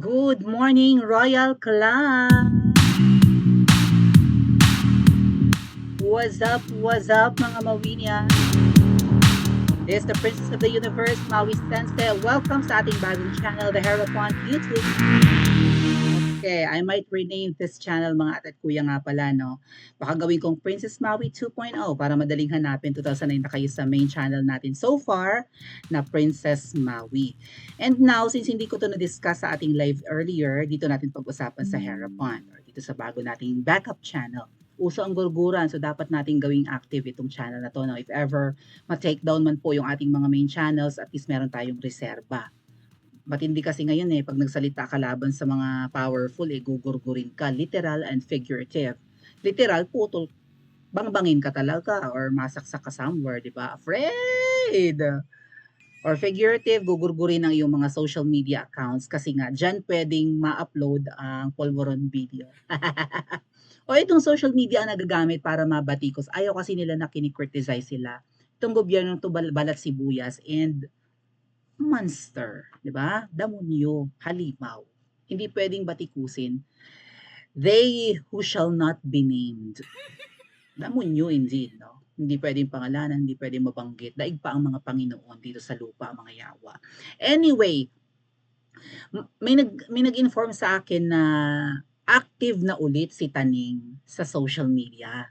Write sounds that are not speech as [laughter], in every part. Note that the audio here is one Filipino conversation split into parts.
Good morning, Royal Clan! What's up, what's up, mga Mawinia? This is the Princess of the Universe, Maui Sensei. Welcome sa ating bagong channel, The Hierophant YouTube. Okay, I might rename this channel mga ate at kuya nga pala, no? Baka gawin kong Princess Maui 2.0 para madaling hanapin 2009 na kayo sa main channel natin so far na Princess Maui. And now, since hindi ko to na-discuss sa ating live earlier, dito natin pag-usapan sa Hierophant or dito sa bago nating backup channel. Uso ang gurguran, so dapat nating gawing active itong channel na to. No? If ever ma-take down man po yung ating mga main channels, at least meron tayong reserba matindi kasi ngayon eh, pag nagsalita ka laban sa mga powerful, eh, gugurgurin ka, literal and figurative. Literal, putol, bangbangin ka talaga or masaksak ka somewhere, di ba? Afraid! Or figurative, gugurgurin ang iyong mga social media accounts kasi nga, dyan pwedeng ma-upload ang polvoron video. [laughs] o itong social media ang nagagamit para mabatikos. Ayaw kasi nila na kinikriticize sila. Itong gobyerno to balat sibuyas and monster, 'di ba? Damonyo, halimaw. Hindi pwedeng batikusin. They who shall not be named. Damonyo indeed, no? Hindi pwedeng pangalanan, hindi pwedeng mabanggit. Daig pa ang mga Panginoon dito sa lupa, ang mga yawa. Anyway, may nag may nag-inform sa akin na active na ulit si Taning sa social media.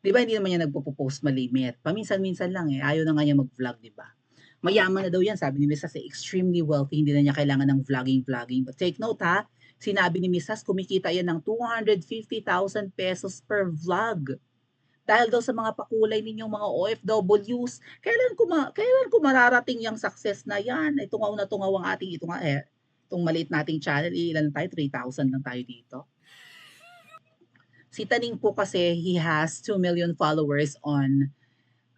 'Di ba hindi naman niya nagpo-post malimit. Paminsan-minsan lang eh. Ayaw na nga niya mag-vlog, 'di ba? Mayaman na daw yan, sabi ni Mrs. extremely wealthy, hindi na niya kailangan ng vlogging-vlogging. But take note ha, sinabi ni Mrs. kumikita yan ng 250,000 pesos per vlog. Dahil daw sa mga pakulay ninyong mga OFWs, kailan ko, ma- kailan ko mararating yung success na yan? Itungaw na tungaw ang ating, ito nga eh, itong maliit nating channel, ilan tayo? 3,000 lang tayo dito. Si Taning po kasi, he has 2 million followers on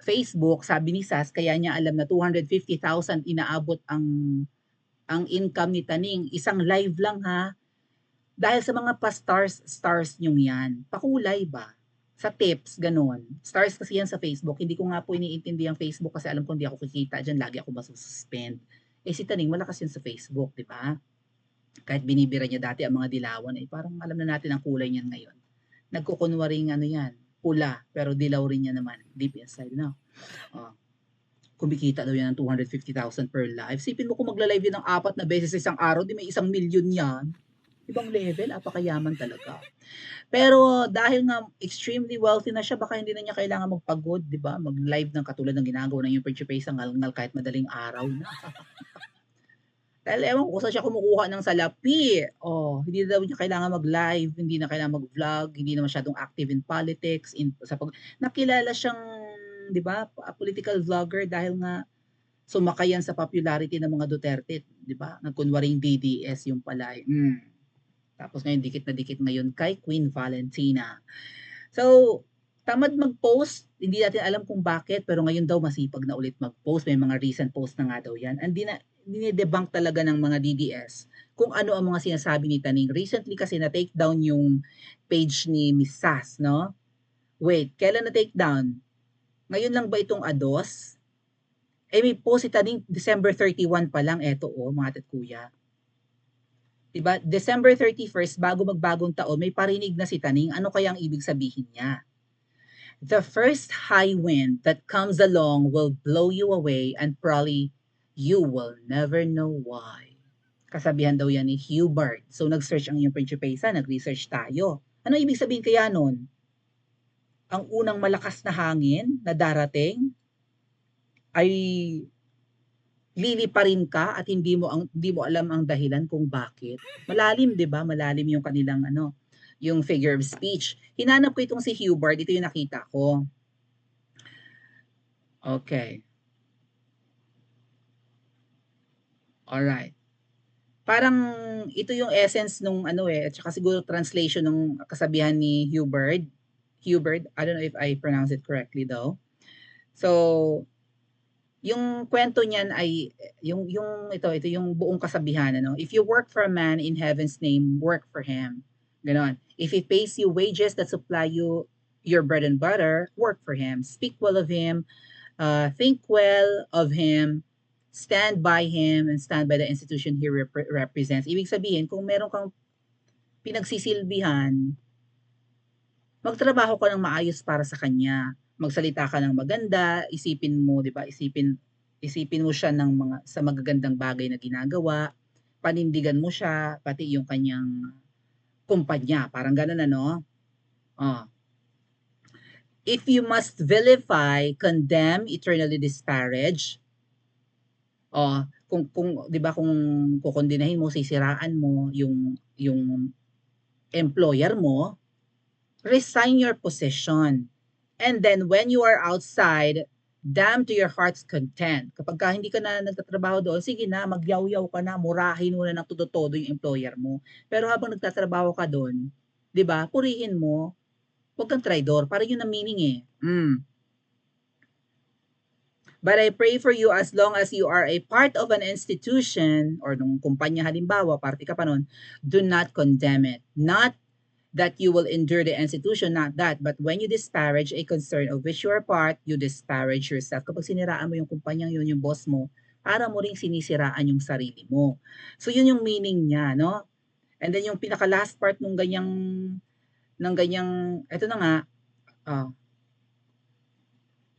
Facebook, sabi ni Sas, kaya niya alam na 250,000 inaabot ang ang income ni Taning. Isang live lang ha. Dahil sa mga pa-stars, stars nyong yan. Pakulay ba? Sa tips, ganun. Stars kasi yan sa Facebook. Hindi ko nga po iniintindi ang Facebook kasi alam ko hindi ako kikita dyan. Lagi ako masususpend. Eh si Taning, malakas yan sa Facebook, di ba? Kahit binibira niya dati ang mga dilawan, eh parang alam na natin ang kulay niyan ngayon. Nagkukunwaring ano yan, pula, pero dilaw rin niya naman deep inside, no? Uh, kumikita daw yan ng 250,000 per live. Sipin mo kung magla-live yun ng apat na beses isang araw, di may isang milyon yan. Ibang level, apakayaman talaga. Pero dahil nga extremely wealthy na siya, baka hindi na niya kailangan magpagod, di ba? Mag-live ng katulad ng ginagawa ng yung Principe sa ngal kahit madaling araw na. [laughs] Dahil ewan ko saan siya kumukuha ng salapi. Oh, hindi daw niya kailangan mag-live, hindi na kailangan mag-vlog, hindi na masyadong active in politics, in sa pag nakilala siyang, 'di ba, political vlogger dahil nga sumakay yan sa popularity ng mga Duterte, 'di ba? Nagkunwaring DDS yung pala. Mm. Tapos ngayon dikit na dikit ngayon kay Queen Valentina. So, tamad mag-post, hindi natin alam kung bakit, pero ngayon daw masipag na ulit mag-post. May mga recent post na nga daw yan. And di na, dinidebunk talaga ng mga DDS kung ano ang mga sinasabi ni Taning. Recently kasi na-take down yung page ni Miss Sass, no? Wait, kailan na-take down? Ngayon lang ba itong ados? Eh may post si Taning December 31 pa lang. Eto oh, mga tat kuya. Diba? December 31st, bago magbagong taon, may parinig na si Taning. Ano kaya ang ibig sabihin niya? The first high wind that comes along will blow you away and probably You will never know why. Kasabihan daw yan ni Hubert. So, nag-search ang iyong Principesa, nag-research tayo. Ano ibig sabihin kaya nun? Ang unang malakas na hangin na darating ay lili pa rin ka at hindi mo ang hindi mo alam ang dahilan kung bakit. Malalim, 'di ba? Malalim yung kanilang ano, yung figure of speech. Hinanap ko itong si Hubert, ito yung nakita ko. Okay. Alright. Parang ito yung essence nung ano eh, at saka siguro translation ng kasabihan ni Hubert. Hubert, I don't know if I pronounce it correctly though. So, yung kwento niyan ay yung yung ito ito yung buong kasabihan ano if you work for a man in heaven's name work for him ganon if he pays you wages that supply you your bread and butter work for him speak well of him uh, think well of him stand by him and stand by the institution he rep- represents. Ibig sabihin, kung meron kang pinagsisilbihan, magtrabaho ka ng maayos para sa kanya. Magsalita ka ng maganda, isipin mo, 'di ba? Isipin isipin mo siya ng mga sa magagandang bagay na ginagawa, panindigan mo siya pati yung kanyang kumpanya, parang gano'n ano? Oh. If you must vilify, condemn, eternally disparage, oh, kung kung 'di ba kung kokondinahin mo, sisiraan mo yung yung employer mo, resign your position. And then when you are outside, damn to your heart's content. Kapag ka hindi ka na nagtatrabaho doon, sige na, magyaw-yaw ka na, murahin mo na ng todo-todo yung employer mo. Pero habang nagtatrabaho ka doon, 'di ba? Purihin mo. Huwag kang traidor. Para yun ang meaning eh. Mm. But I pray for you as long as you are a part of an institution or nung kumpanya halimbawa, parte ka pa nun, do not condemn it. Not that you will endure the institution, not that. But when you disparage a concern of which you are part, you disparage yourself. Kapag siniraan mo yung kumpanyang yun, yung boss mo, para mo ring sinisiraan yung sarili mo. So yun yung meaning niya, no? And then yung pinaka last part nung ganyang ng ganyang eto na nga ah,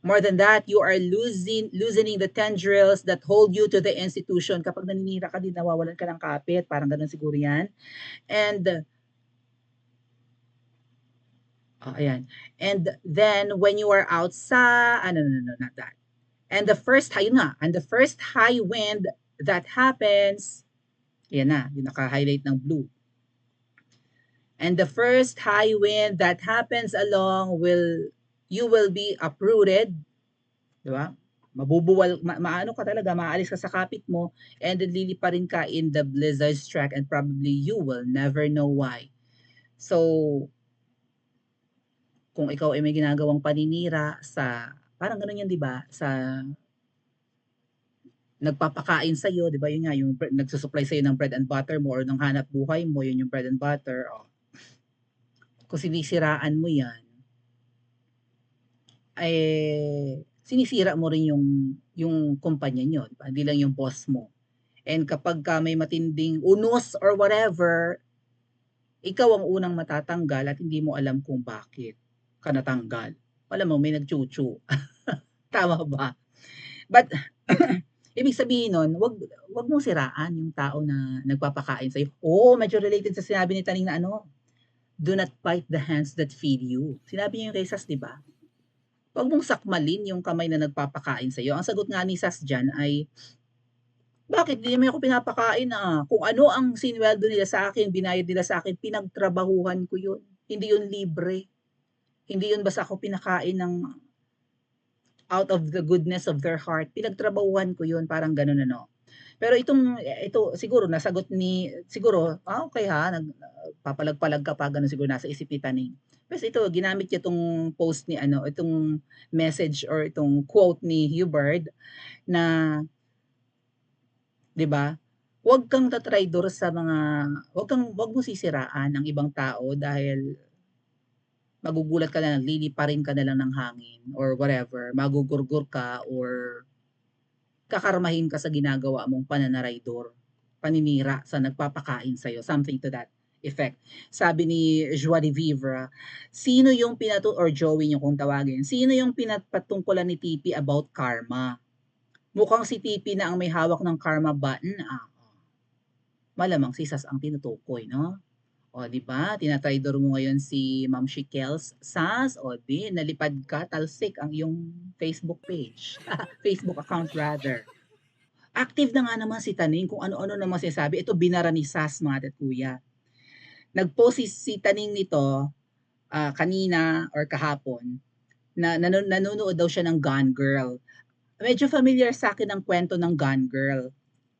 more than that you are losing loosening the tendrils that hold you to the institution. Kapag naninira ka din nawawalan ka ng kapit. Parang ganun siguro yan. And ah, ayan. And then when you are outside ano no, no, no, not that. And the first yun nga and the first high wind that happens yan na yung naka-highlight ng blue. And the first high wind that happens along will you will be uprooted, di ba? Mabubuwal, ma, maano ka talaga, maalis ka sa kapit mo, and then lilipa rin ka in the blizzard's track, and probably you will never know why. So, kung ikaw ay may ginagawang paninira sa, parang ganun yan, di ba? Sa nagpapakain sa iyo, 'di ba? Yun nga yung nagsusupply sa iyo ng bread and butter mo or ng hanap buhay mo, yun yung bread and butter. Oh. Kung sinisiraan mo 'yan, ay sinisira mo rin yung yung kumpanya niyo, 'di ba? Hindi lang yung boss mo. And kapag ka may matinding unos or whatever, ikaw ang unang matatanggal at hindi mo alam kung bakit ka natanggal. Alam mo, may nagchuchu. [laughs] Tama ba? But, [clears throat] ibig sabihin nun, wag, wag mong siraan yung tao na nagpapakain sa'yo. Oo, medyo related sa sinabi ni Taning na ano, do not bite the hands that feed you. Sinabi niya yung kay di ba? Huwag mong sakmalin yung kamay na nagpapakain sa'yo. Ang sagot nga ni Sas dyan ay, bakit hindi mo ako pinapakain ah? Kung ano ang sinweldo nila sa akin, binayad nila sa akin, pinagtrabahuhan ko yun. Hindi yun libre. Hindi yun basta ako pinakain ng out of the goodness of their heart. Pinagtrabahuhan ko yun, parang ganun ano. Pero itong, ito, siguro, nasagot ni, siguro, ah, okay ha, nag, papalag-palag ka pa, ganun siguro nasa isip ni Taning. Pero ito, ginamit niya itong post ni, ano, itong message or itong quote ni Hubert na, di ba, huwag kang tatraidor sa mga, huwag kang, huwag mo sisiraan ang ibang tao dahil magugulat ka na lang, liliparin ka na lang ng hangin or whatever, magugurgur ka or kakarmahin ka sa ginagawa mong pananaraidor, paninira sa nagpapakain sa'yo, something to that effect. Sabi ni Joie de Vivre, sino yung pinatu or Joey yung kung tawagin, sino yung pinapatungkulan ni Tipi about karma? Mukhang si Tipi na ang may hawak ng karma button. Ah, malamang si Sas ang tinutukoy, no? O, di ba? Tinatraidor mo ngayon si Ma'am Shikels Sas. O, di, nalipad ka, talsik ang iyong Facebook page. [laughs] Facebook account rather. Active na nga naman si Taning kung ano-ano naman sinasabi. Ito binara ni Sas mga kuya. Nag-post si, si Taning nito ah, kanina or kahapon na nanu- nanonood daw siya ng Gone Girl. Medyo familiar sa akin ang kwento ng Gone Girl.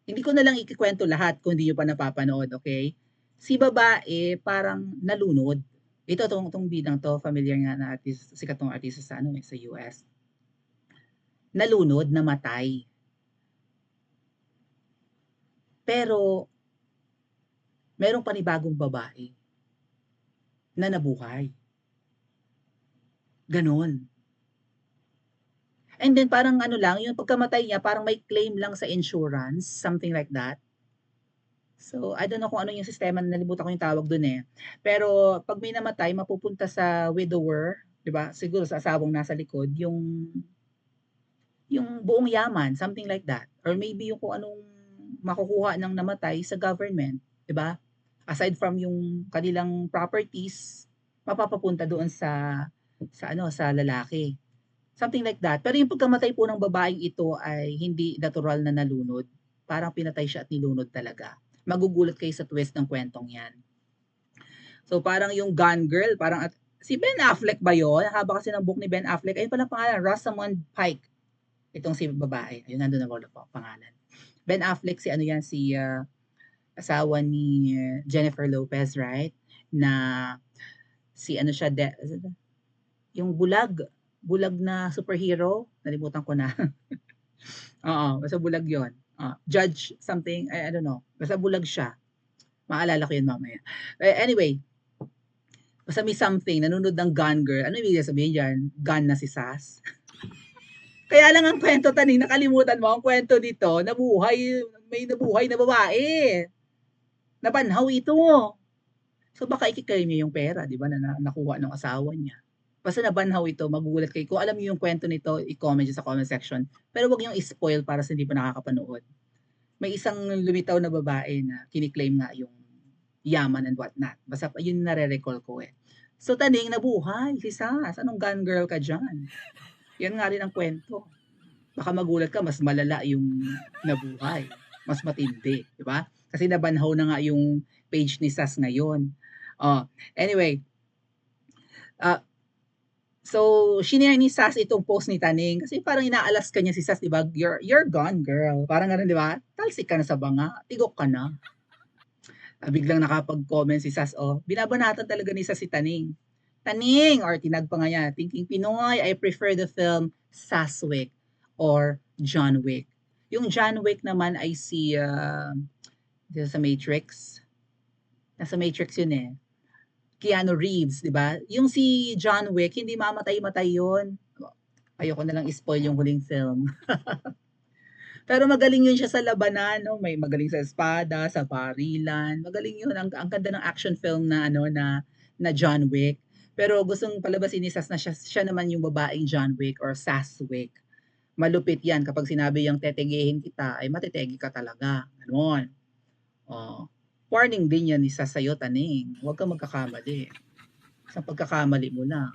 Hindi ko na lang ikikwento lahat kung hindi nyo pa napapanood, okay? Si babae parang nalunod. Ito tong tong bidang to, familiar nga na artist, sikat tong artista sa ano eh, sa US. Nalunod, namatay. Pero merong panibagong babae na nabuhay. Ganon. And then parang ano lang, yung pagkamatay niya parang may claim lang sa insurance, something like that. So, I don't know kung ano yung sistema, nalimutan ko yung tawag dun eh. Pero 'pag may namatay mapupunta sa widower, 'di ba? Siguro sa asawang nasa likod yung yung buong yaman, something like that. Or maybe yung kung anong makukuha ng namatay sa government, 'di ba? Aside from yung kanilang properties, mapapapunta doon sa sa ano, sa lalaki. Something like that. Pero yung pagkamatay po ng babaeng ito ay hindi natural na nalunod. Parang pinatay siya at nilunod talaga. Magugulat kayo sa twist ng kwentong 'yan. So, parang yung Gone Girl, parang at si Ben Affleck ba yun? Haba kasi ng book ni Ben Affleck. Ayun pala pangalan, Rosamund Pike. Itong si babae. Ayun, nandun na pa pangalan. Ben Affleck si ano yan, si ah, asawa ni ah, Jennifer Lopez, right? Na si ano siya, de, yung bulag, bulag na superhero, nalimutan ko na. [laughs] Oo, basta bulag yon. Ah, judge something, I, I don't know. Basta bulag siya. Maalala ko yun mamaya. Eh, anyway, basta may something, nanonood ng Gone Girl. Ano ibig sabihin dyan? Gone na si Sas? [laughs] Kaya lang ang kwento taning nakalimutan mo, ang kwento dito, nabuhay, may nabuhay na babae. Nabanhaw ito. So baka ikiklaim niya yung pera, di ba, na nakuha ng asawa niya. Basta nabanhaw ito, magugulat kayo. Kung alam niyo yung kwento nito, i-comment sa comment section. Pero wag niyo i-spoil para sa hindi pa nakakapanood. May isang lumitaw na babae na kiniklaim nga yung yaman and whatnot. Basta yun nare-recall ko eh. So taning nabuhay, si Sas. Anong gun girl ka dyan? Yan nga rin ang kwento. Baka magulat ka, mas malala yung nabuhay. Mas matindi, di ba? Kasi nabanhaw na nga yung page ni Sas ngayon. Oh, anyway, ah so, shinare ni Sas itong post ni Taning kasi parang inaalas ka niya si Sas, di ba? You're, you're gone, girl. Parang ganun, di ba? Talsik ka na sa banga, tigok ka na. Ah, biglang nakapag-comment si Sas, oh, binabanatan talaga ni Sas si Taning. Taning, or tinag pa nga niya, thinking Pinoy, I prefer the film Saswick or John Wick. Yung John Wick naman ay si, uh, sa Matrix. Nasa Matrix yun eh. Keanu Reeves, di ba? Yung si John Wick, hindi mamatay-matay yun. Ayoko na lang spoil yung huling film. [laughs] Pero magaling yun siya sa labanan, no? May magaling sa espada, sa barilan. Magaling yun. Ang, ang ganda ng action film na ano na na John Wick. Pero gustong palabasin ni Sas na siya, siya naman yung babaeng John Wick or Saswick. Malupit yan. Kapag sinabi yung tetegehin kita, ay matetegi ka talaga. Ganon. Oh. Warning din yan ni Sas sa'yo, Taning. Huwag kang magkakamali. Isang pagkakamali mo na.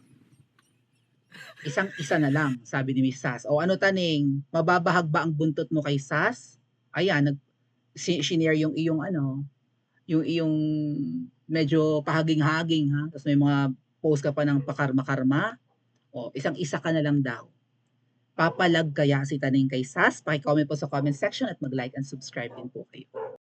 Isang isa na lang, sabi ni Miss Sas. O ano, Taning? Mababahag ba ang buntot mo kay Sas? Ayan, nag, shinare yung iyong ano, yung iyong medyo pahaging-haging ha. Tapos may mga post ka pa ng pakarma-karma. O, isang isa ka na lang daw. Papalag kaya si Taning kay Sas? Pakicomment po sa comment section at mag-like and subscribe din po kayo.